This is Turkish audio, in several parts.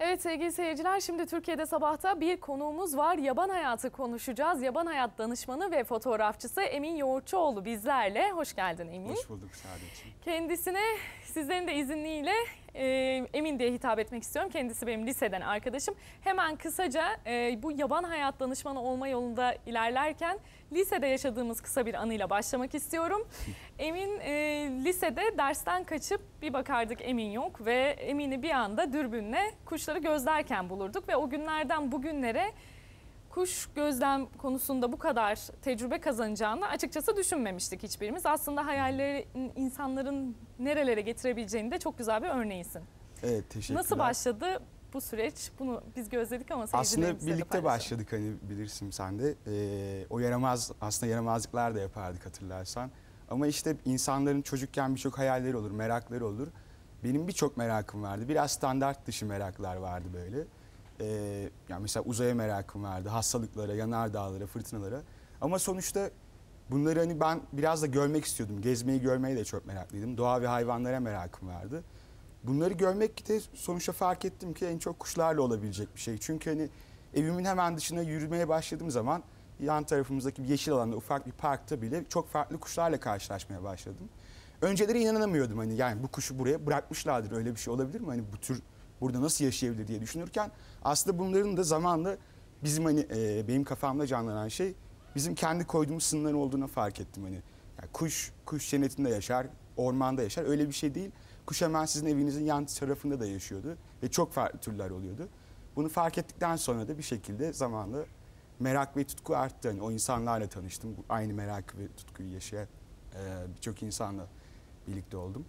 Evet sevgili seyirciler şimdi Türkiye'de sabahta bir konuğumuz var. Yaban hayatı konuşacağız. Yaban hayat danışmanı ve fotoğrafçısı Emin Yoğurtçuoğlu bizlerle. Hoş geldin Emin. Hoş bulduk Saadetciğim. Kendisine sizlerin de izniyle e, Emin diye hitap etmek istiyorum. Kendisi benim liseden arkadaşım. Hemen kısaca e, bu yaban hayat danışmanı olma yolunda ilerlerken lisede yaşadığımız kısa bir anıyla başlamak istiyorum. Emin e, lisede dersten kaçıp bir bakardık Emin yok ve Emin'i bir anda dürbünle kuşları gözlerken bulurduk ve o günlerden bugünlere kuş gözlem konusunda bu kadar tecrübe kazanacağını açıkçası düşünmemiştik hiçbirimiz. Aslında hayalleri insanların nerelere getirebileceğini de çok güzel bir örneğisin. Evet teşekkürler. Nasıl başladı bu süreç? Bunu biz gözledik ama Aslında birlikte başladık hani bilirsin sen de. Ee, o yaramaz aslında yaramazlıklar da yapardık hatırlarsan. Ama işte insanların çocukken birçok hayalleri olur, merakları olur. Benim birçok merakım vardı. Biraz standart dışı meraklar vardı böyle. Ee, yani mesela uzaya merakım vardı, hastalıklara, yanardağlara, fırtınalara. Ama sonuçta bunları hani ben biraz da görmek istiyordum. Gezmeyi, görmeyi de çok meraklıydım. Doğa ve hayvanlara merakım vardı. Bunları görmek de sonuçta fark ettim ki en çok kuşlarla olabilecek bir şey. Çünkü hani evimin hemen dışına yürümeye başladığım zaman yan tarafımızdaki bir yeşil alanda ufak bir parkta bile çok farklı kuşlarla karşılaşmaya başladım. Önceleri inanamıyordum hani yani bu kuşu buraya bırakmışlardır öyle bir şey olabilir mi? Hani bu tür burada nasıl yaşayabilir diye düşünürken aslında bunların da zamanla bizim hani e, benim kafamda canlanan şey bizim kendi koyduğumuz sınırların olduğuna fark ettim hani. Yani kuş kuş cennetinde yaşar, ormanda yaşar öyle bir şey değil. Kuş hemen sizin evinizin yan tarafında da yaşıyordu ve çok farklı türler oluyordu. Bunu fark ettikten sonra da bir şekilde zamanla merak ve tutku arttı. Hani o insanlarla tanıştım. Aynı merak ve tutkuyu yaşayan e, birçok insanla birlikte oldum.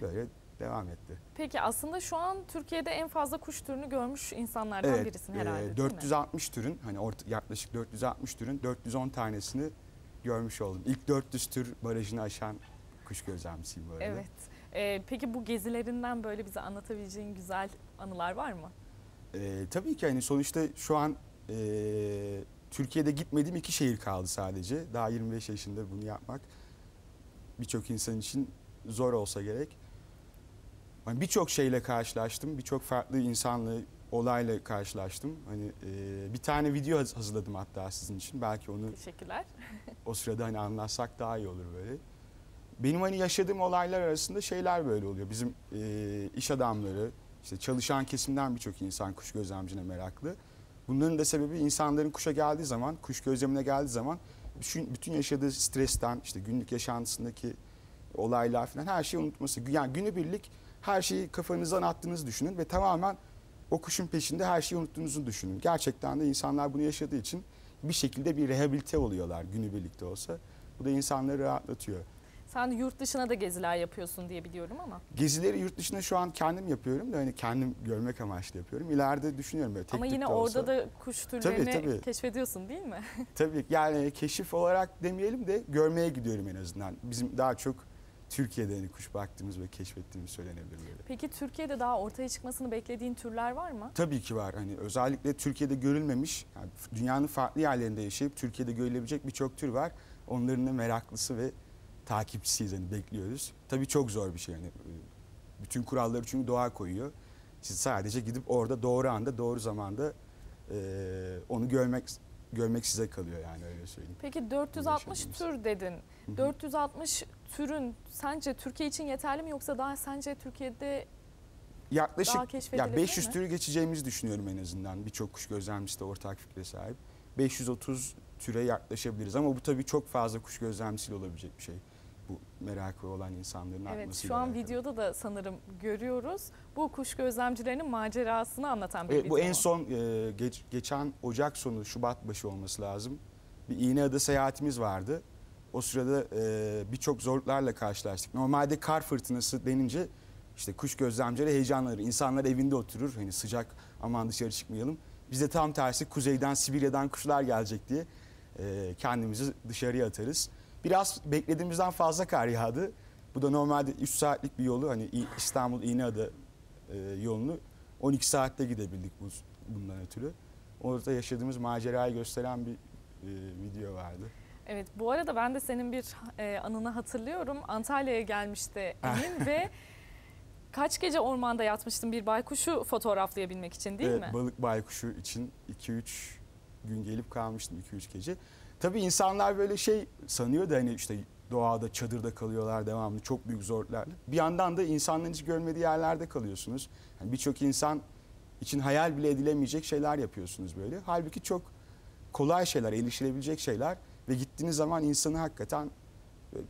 Böyle devam etti. Peki aslında şu an Türkiye'de en fazla kuş türünü görmüş insanlardan birisin e, herhalde mi? 460 türün hani orta, yaklaşık 460 türün 410 tanesini görmüş oldum. İlk 400 tür barajını aşan kuş gözlemcisiyim bu arada. Evet. Ee, peki bu gezilerinden böyle bize anlatabileceğin güzel anılar var mı? Ee, tabii ki hani sonuçta şu an e, Türkiye'de gitmediğim iki şehir kaldı sadece. Daha 25 yaşında bunu yapmak birçok insan için zor olsa gerek. Hani birçok şeyle karşılaştım, birçok farklı insanla, olayla karşılaştım. Hani e, bir tane video haz- hazırladım hatta sizin için. Belki onu Teşekkürler. o sırada hani anlatsak daha iyi olur böyle. Benim hani yaşadığım olaylar arasında şeyler böyle oluyor. Bizim e, iş adamları, işte çalışan kesimden birçok insan kuş gözlemcine meraklı. Bunların da sebebi insanların kuşa geldiği zaman, kuş gözlemine geldiği zaman bütün, yaşadığı stresten, işte günlük yaşantısındaki olaylar falan her şeyi unutması. Yani günübirlik her şeyi kafanızdan attığınızı düşünün ve tamamen o kuşun peşinde her şeyi unuttuğunuzu düşünün. Gerçekten de insanlar bunu yaşadığı için bir şekilde bir rehabilite oluyorlar günübirlikte olsa. Bu da insanları rahatlatıyor. Sen yurt dışına da geziler yapıyorsun diye biliyorum ama. Gezileri yurt dışında şu an kendim yapıyorum da hani kendim görmek amaçlı yapıyorum. İleride düşünüyorum böyle tek ama yine de olsa. orada da kuş türlerini tabii. keşfediyorsun değil mi? Tabii yani keşif olarak demeyelim de görmeye gidiyorum en azından. Bizim daha çok Türkiye'de hani kuş baktığımız ve keşfettiğimiz söylenebilir böyle. Peki Türkiye'de daha ortaya çıkmasını beklediğin türler var mı? Tabii ki var. Hani özellikle Türkiye'de görülmemiş, yani dünyanın farklı yerlerinde yaşayıp Türkiye'de görülebilecek birçok tür var. Onların da meraklısı ve takipçisiyiz hani bekliyoruz. Tabii çok zor bir şey yani. Bütün kuralları çünkü doğa koyuyor. Siz sadece gidip orada doğru anda, doğru zamanda eee, onu görmek görmek size kalıyor yani öyle söyleyeyim. Peki 460 yaşadığımız. tür dedin. hı. 460 türün sence Türkiye için yeterli mi yoksa daha sence Türkiye'de Yaklaşık Daha ya 500 mi? türü geçeceğimizi düşünüyorum en azından. Birçok kuş gözlemcisi de ortak fikre sahip. 530 türe yaklaşabiliriz ama bu tabii çok fazla kuş gözlemcisiyle olabilecek bir şey. Bu merakı olan insanların evet artmasıyla şu an alakalı. videoda da sanırım görüyoruz. Bu kuş gözlemcilerinin macerasını anlatan bir Evet, video. bu en son e, geç- geçen Ocak sonu Şubat başı olması lazım. Bir İğneada seyahatimiz vardı. O sırada e, birçok zorluklarla karşılaştık. Normalde kar fırtınası denince işte kuş gözlemcileri heyecanlanır. İnsanlar evinde oturur. Hani sıcak aman dışarı çıkmayalım. Biz de tam tersi kuzeyden Sibirya'dan kuşlar gelecek diye e, kendimizi dışarıya atarız. Biraz beklediğimizden fazla kar yağdı. Bu da normalde 3 saatlik bir yolu hani İstanbul İğneada e, yolunu 12 saatte gidebildik bu, bundan ötürü. Orada yaşadığımız macerayı gösteren bir e, video vardı. Evet bu arada ben de senin bir e, anını hatırlıyorum. Antalya'ya gelmişti Emin ve Kaç gece ormanda yatmıştın bir baykuşu fotoğraflayabilmek için değil Evet, mi? Balık baykuşu için 2-3 gün gelip kalmıştım 2-3 gece. Tabii insanlar böyle şey sanıyor da hani işte doğada çadırda kalıyorlar devamlı çok büyük zorluklarla. Bir yandan da insanların hiç görmediği yerlerde kalıyorsunuz. Yani Birçok insan için hayal bile edilemeyecek şeyler yapıyorsunuz böyle. Halbuki çok kolay şeyler, erişilebilecek şeyler ve gittiğiniz zaman insanı hakikaten böyle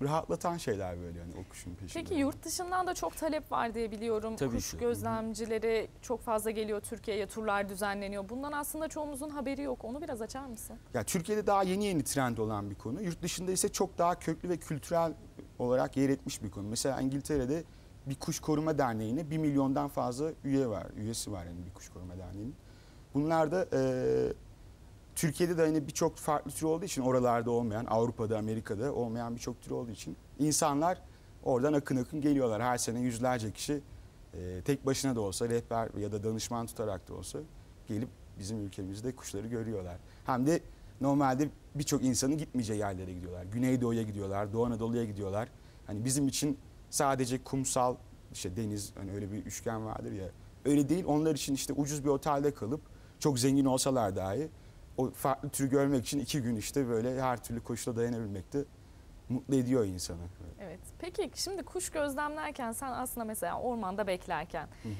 rahatlatan şeyler böyle yani o kuşun peşinde. Peki yurt dışından da çok talep var diye biliyorum. Tabii Kuş ki. Gözlemcileri çok fazla geliyor Türkiye'ye, turlar düzenleniyor. Bundan aslında çoğumuzun haberi yok. Onu biraz açar mısın? Ya Türkiye'de daha yeni yeni trend olan bir konu. Yurt dışında ise çok daha köklü ve kültürel olarak yer etmiş bir konu. Mesela İngiltere'de bir kuş koruma derneğine 1 milyondan fazla üye var. Üyesi var yani bir kuş koruma derneğinin. Bunlar da e, Türkiye'de de hani birçok farklı tür olduğu için oralarda olmayan, Avrupa'da, Amerika'da olmayan birçok tür olduğu için insanlar oradan akın akın geliyorlar. Her sene yüzlerce kişi e, tek başına da olsa rehber ya da danışman tutarak da olsa gelip bizim ülkemizde kuşları görüyorlar. Hem de normalde birçok insanın gitmeyeceği yerlere gidiyorlar. Güneydoğu'ya gidiyorlar, Doğu Anadolu'ya gidiyorlar. Hani bizim için sadece kumsal, işte deniz, hani öyle bir üçgen vardır ya. Öyle değil. Onlar için işte ucuz bir otelde kalıp çok zengin olsalar dahi o farklı türü görmek için iki gün işte böyle her türlü koşula dayanabilmek de mutlu ediyor insanı. Evet. Peki şimdi kuş gözlemlerken sen aslında mesela ormanda beklerken Hı hı.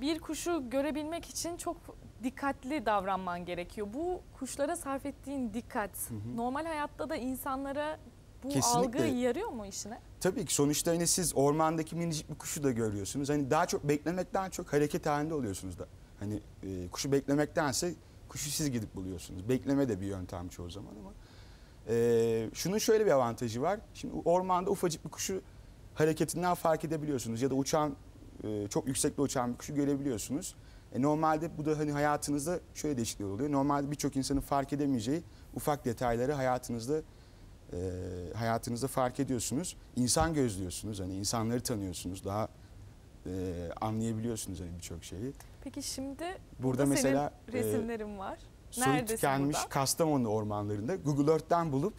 bir kuşu görebilmek için çok dikkatli davranman gerekiyor. Bu kuşlara sarf ettiğin dikkat Hı hı. normal hayatta da insanlara bu Kesinlikle. algı yarıyor mu işine? Tabii ki sonuçta hani siz ormandaki minicik bir kuşu da görüyorsunuz. Hani daha çok beklemekten çok hareket halinde oluyorsunuz da. Hani e, kuşu beklemektense kuşu siz gidip buluyorsunuz. Bekleme de bir yöntem çoğu zaman ama. E, şunun şöyle bir avantajı var. Şimdi ormanda ufacık bir kuşu hareketinden fark edebiliyorsunuz. Ya da uçan, e, çok yüksekte uçan bir kuşu görebiliyorsunuz. E, normalde bu da hani hayatınızda şöyle değişiklikler oluyor. Normalde birçok insanın fark edemeyeceği ufak detayları hayatınızda e, hayatınızda fark ediyorsunuz. İnsan gözlüyorsunuz. Hani insanları tanıyorsunuz. Daha e, anlayabiliyorsunuz hani birçok şeyi. Peki şimdi Burada da mesela senin resimlerin var. soyu Neredesin tükenmiş burada? Kastamonu ormanlarında Google Earth'ten bulup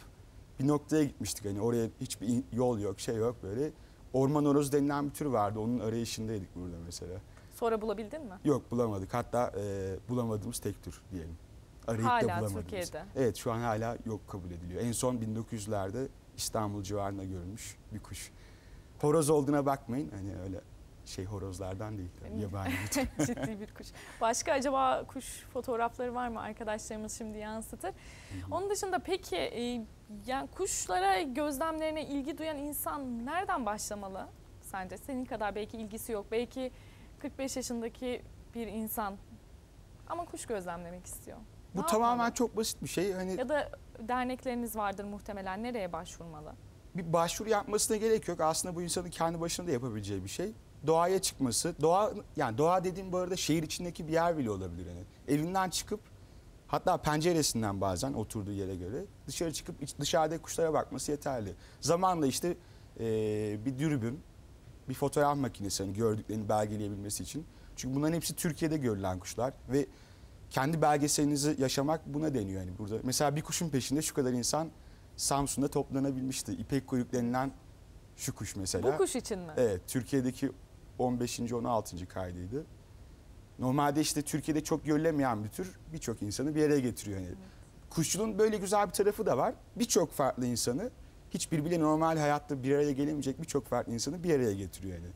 bir noktaya gitmiştik. Hani oraya hiçbir yol yok, şey yok böyle. Orman horozu denilen bir tür vardı. Onun arayışındaydık burada mesela. Sonra bulabildin mi? Yok bulamadık. Hatta e, bulamadığımız tek tür diyelim. Arayıp da Hala bulamadığımız. Türkiye'de. Evet şu an hala yok kabul ediliyor. En son 1900'lerde İstanbul civarında görülmüş bir kuş. Horoz olduğuna bakmayın. Hani öyle şey horozlardan değil. tabii. Yabani. Ciddi bir kuş. Başka acaba kuş fotoğrafları var mı arkadaşlarımız şimdi yansıtır. Onun dışında peki e, yani kuşlara gözlemlerine ilgi duyan insan nereden başlamalı sence? Senin kadar belki ilgisi yok. Belki 45 yaşındaki bir insan ama kuş gözlemlemek istiyor. Bu Ne tamamen yapmalı? çok basit bir şey. Hani Ya da dernekleriniz vardır muhtemelen. Nereye başvurmalı? bir başvuru yapmasına gerek yok. Aslında bu insanın kendi başına da yapabileceği bir şey. Doğaya çıkması, doğa yani doğa dediğim bu arada şehir içindeki bir yer bile olabilir yani. Evinden çıkıp hatta penceresinden bazen oturduğu yere göre dışarı çıkıp iç- dışarıdaki kuşlara bakması yeterli. Zamanla işte eee, bir dürbün, bir fotoğraf makinesi hani gördüklerini belgeleyebilmesi için. Çünkü bunların hepsi Türkiye'de görülen kuşlar ve kendi belgeselinizi yaşamak buna deniyor yani burada. Mesela bir kuşun peşinde şu kadar insan Samsun'da toplanabilmişti. İpek kuyruk denilen şu kuş mesela. Bu kuş için mi? Evet, Türkiye'deki 15. 16. kaydıydı. Normalde işte Türkiye'de çok görülemeyen bir tür birçok insanı bir araya getiriyor. Yani kuşçuluğun böyle güzel bir tarafı da var. Birçok farklı insanı hiç birbiriyle normal hayatta bir araya gelemeyecek birçok farklı insanı bir araya getiriyor yani.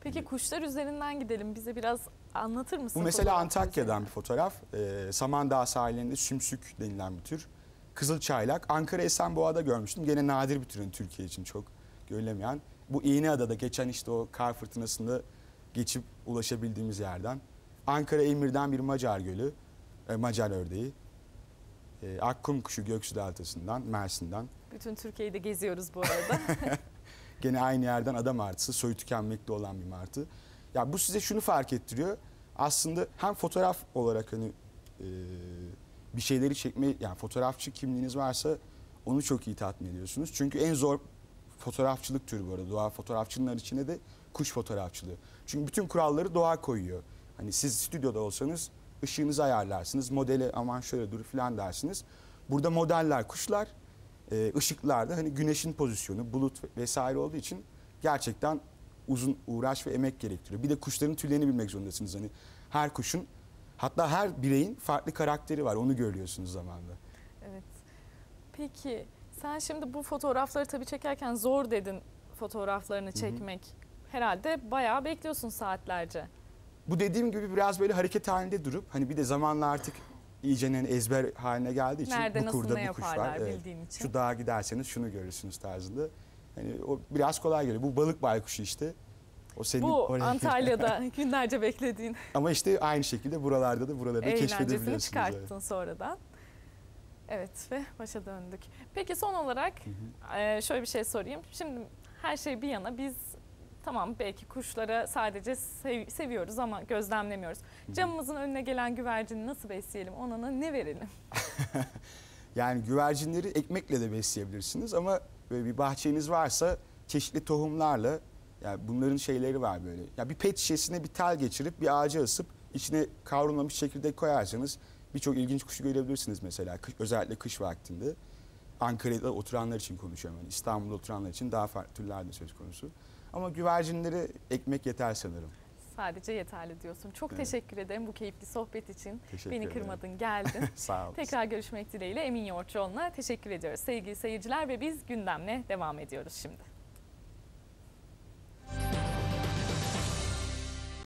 Peki kuşlar üzerinden gidelim. Bize biraz anlatır mısın? Bu mesela Antakya'dan bir fotoğraf. Ee, Samandağ sahillerinde sümsük denilen bir tür. Kızılçaylak. Ankara Esenboğa'da görmüştüm. Gene nadir bir türün Türkiye için çok görülemeyen. Bu İğneada'da geçen işte o kar fırtınasında geçip ulaşabildiğimiz yerden. Ankara İzmir'den bir Macar gölü, e, Macar ördeği. E, Akkum kuşu Göksu Deltası'ndan, Mersin'den. Bütün Türkiye'yi de geziyoruz bu arada. Gene aynı yerden ada martısı, soyu tükenmekte olan bir martı. Ya bu size şunu fark ettiriyor. Aslında hem fotoğraf olarak hani e, bir şeyleri çekme, yani fotoğrafçı kimliğiniz varsa onu çok iyi tatmin ediyorsunuz. Çünkü en zor fotoğrafçılık türü bu arada. Doğa fotoğrafçılar içinde de kuş fotoğrafçılığı. Çünkü bütün kuralları doğa koyuyor. Hani siz stüdyoda olsanız ışığınızı ayarlarsınız. Modele aman şöyle dur falan dersiniz. Burada modeller kuşlar, e, ışıklarda hani güneşin pozisyonu, bulut vesaire olduğu için gerçekten uzun uğraş ve emek gerektiriyor. Bir de kuşların tüylerini bilmek zorundasınız. Hani her kuşun hatta her bireyin farklı karakteri var. Onu görüyorsunuz zamanla. Evet. Peki sen şimdi bu fotoğrafları tabii çekerken zor dedin fotoğraflarını çekmek. Herhalde bayağı bekliyorsun saatlerce. Bu dediğim gibi biraz böyle hareket halinde durup hani bir de zamanla artık iyice ezber haline geldiği için Nerede bu nasıl kurda bu kuş var. Evet. için. Şu dağa giderseniz şunu görürsünüz tarzında. Hani o biraz kolay geliyor. Bu balık baykuşu işte. O senin Bu oraya- Antalya'da günlerce beklediğin Ama işte aynı şekilde buralarda da buraları da eğlencesini keşfedebiliyorsunuz. çıkarttın sonradan. Evet ve başa döndük. Peki son olarak e, şöyle bir şey sorayım. Şimdi her şey bir yana biz tamam belki kuşlara sadece sev- seviyoruz ama gözlemlemiyoruz. Camımızın önüne gelen güvercini nasıl besleyelim? Ona ne verelim? Yani güvercinleri ekmekle de besleyebilirsiniz ama böyle bir bahçeniz varsa çeşitli tohumlarla yani bunların şeyleri var böyle. Ya bir pet şişesine bir tel geçirip bir ağaca asıp içine kavrulmamış çekirdek koyarsanız birçok ilginç kuşu görebilirsiniz mesela kış, özellikle kış vaktinde. Ankara'da oturanlar için konuşuyorum. Yani İstanbul'da oturanlar için daha farklı türler de söz konusu. Ama güvercinlere ekmek yeter sanırım. Sadece yeterli diyorsun. Çok Evet. teşekkür ederim bu keyifli sohbet için. Teşekkür Beni ederim. kırmadın, geldin. Sağ olun. Tekrar görüşmek dileğiyle Emin Yoğurtçuoğlu'na teşekkür ediyoruz sevgili seyirciler ve biz gündemle devam ediyoruz şimdi.